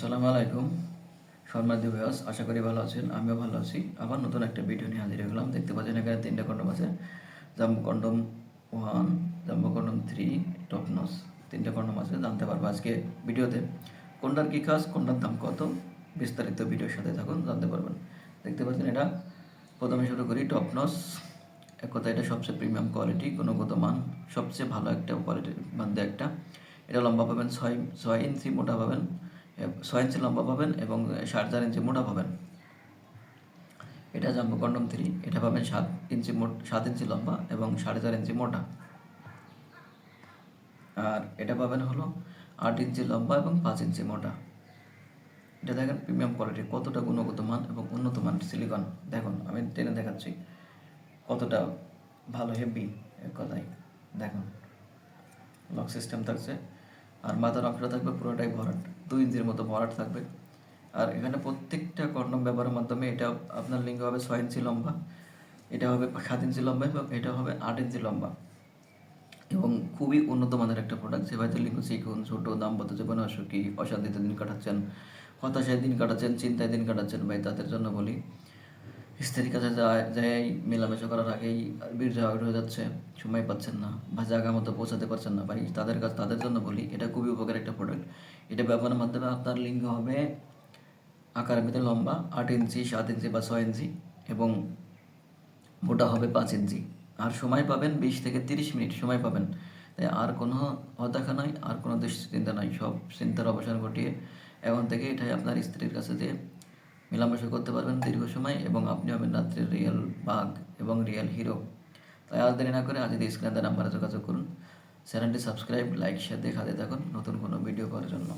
আসসালামু আলাইকুম, সম্মানিত ভিউয়ার্স আশা করি ভালো আছেন, আমিও ভালো আছি। আবার নতুন একটা ভিডিও নিয়ে হাজির হলাম। দেখতে পাচ্ছেন এখানে তিনটা কন্ডম আছে। Jumbo condom one jumbo condom three টপনস তিনটা কন্ডম আছে, জানতে পারব আজকে ভিডিওতে। কোনটার কী কাজ কোনটার দাম কত, বিস্তারিত ভিডিওর সাথে থাকুন, জানতে পারবেন। দেখতে পাচ্ছেন এটা। প্রথমে শুরু করি টপনস এক কথা, এটা সবচেয়ে প্রিমিয়াম কোয়ালিটি গুণগত মান, সবচেয়ে ভালো একটা কোয়ালিটির মধ্যে একটা। এটা লম্বা পাবেন, ছয় ছয় ইঞ্চি মোটা পাবেন। ছয় ইঞ্চি লম্বা পাবেন এবং সাড়ে চার ইঞ্চি মোটা পাবেন। এটা জাম্বো কন্ডম থ্রি। এটা পাবেন সাত ইঞ্চি সাত ইঞ্চি লম্বা এবং সাড়ে চার ইঞ্চি মোটা। আর এটা পাবেন হলো আট ইঞ্চি লম্বা এবং পাঁচ ইঞ্চি মোটা। এটা দেখেন প্রিমিয়াম কোয়ালিটি, কতটা গুণগত মান এবং উন্নত মান সিলিকন। দেখুন, আমি টেনে দেখাচ্ছি কতটা ভালো হেভি এক কথায়। দেখুন, লক সিস্টেম থাকছে। আর মাথার অংশটা থাকবে পুরোটাই ভরাট দুই ইঞ্চির মতো ভরাট থাকবে। আর এখানে প্রত্যেকটা কন্ডম ব্যবহারের মাধ্যমে এটা আপনার লিঙ্গ হবে ছয় ইঞ্চি লম্বা, এটা হবে সাত ইঞ্চি লম্বা এবং এটা হবে আট ইঞ্চি লম্বা। এবং খুবই উন্নত মানের একটা প্রোডাক্ট যে হয়তো লিঙ্গ চিকুন, ছোট, দাম্পত্য জীবনে অসুখী, অশান্তিতে দিন কাটাচ্ছেন, হতাশায় দিন কাটাচ্ছেন, চিন্তায় দিন কাটাচ্ছেন, ভাই, তাদের জন্য বলি। স্ত্রীর কাছে যাই মেলামেশা করার আগেই বীর্য আউট হয়ে যাচ্ছে। সময় পাচ্ছেন না বা জায়গা মতো পৌঁছাতে পারছেন না। ভাই তাদের কাছে, তাদের জন্য বলি, এটা খুবই উপকার একটা প্রোডাক্ট এটা ব্যবহারের মাধ্যমে আপনার লিঙ্গ হবে আকারের ভিতরে লম্বা, আট ইঞ্চি, সাত ইঞ্চি বা ছয় ইঞ্চি এবং মোটা হবে পাঁচ ইঞ্চি। আর সময় পাবেন বিশ থেকে তিরিশ মিনিট, সময় পাবেন। তাই আর কোনো হতাশা নয় আর কোনো দুশ্চিন্তা নয় সব চিন্তার অবসান ঘটিয়ে এখন থেকে এটাই আপনার স্ত্রীর কাছে দিয়ে মেলামেশা করতে পারবেন দীর্ঘ সময় এবং আপনি হবেন রাত্রের রিয়েল বাঘ এবং রিয়েল হিরো তাই আর দেরি না করে আজ স্ক্রিনে নাম্বারে যোগাযোগ করুন। চ্যানেলটি সাবস্ক্রাইব লাইক শেয়ার দেখাতে থাকুন নতুন কোনো ভিডিও করার জন্য।